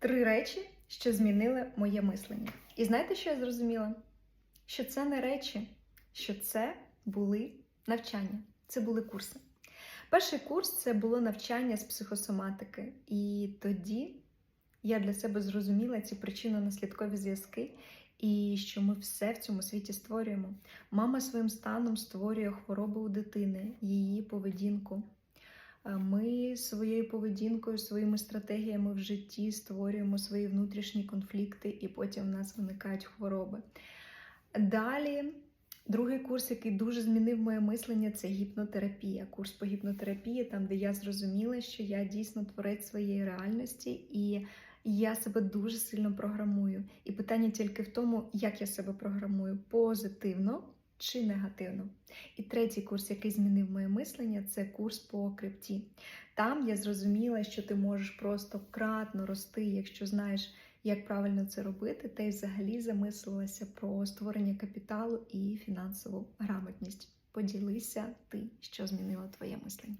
Три речі, що змінили моє мислення. І знаєте, що я зрозуміла? Що це не речі, що це були навчання, це були курси. Перший курс це було навчання з психосоматики. І тоді я для себе зрозуміла ці причинно-наслідкові зв'язки, і що ми все в цьому світі створюємо. Мама своїм станом створює хвороби у дитини, її поведінку. Е, Ми своєю поведінкою, своїми стратегіями в житті створюємо свої внутрішні конфлікти, і потім в нас виникають хвороби. Далі, другий курс, який дуже змінив моє мислення, це гіпнотерапія. Курс по гіпнотерапії, там, де я зрозуміла, що я дійсно творець своєї реальності, і я себе дуже сильно програмую. І питання тільки в тому, як я себе програмую позитивно чи негативно. І третій курс, який змінив моє мислення, це курс по крипті. Там я зрозуміла, що ти можеш просто кратно рости, якщо знаєш, як правильно це робити, та й взагалі замислилася про створення капіталу і фінансову грамотність. Поділися ти, що змінило твоє мислення.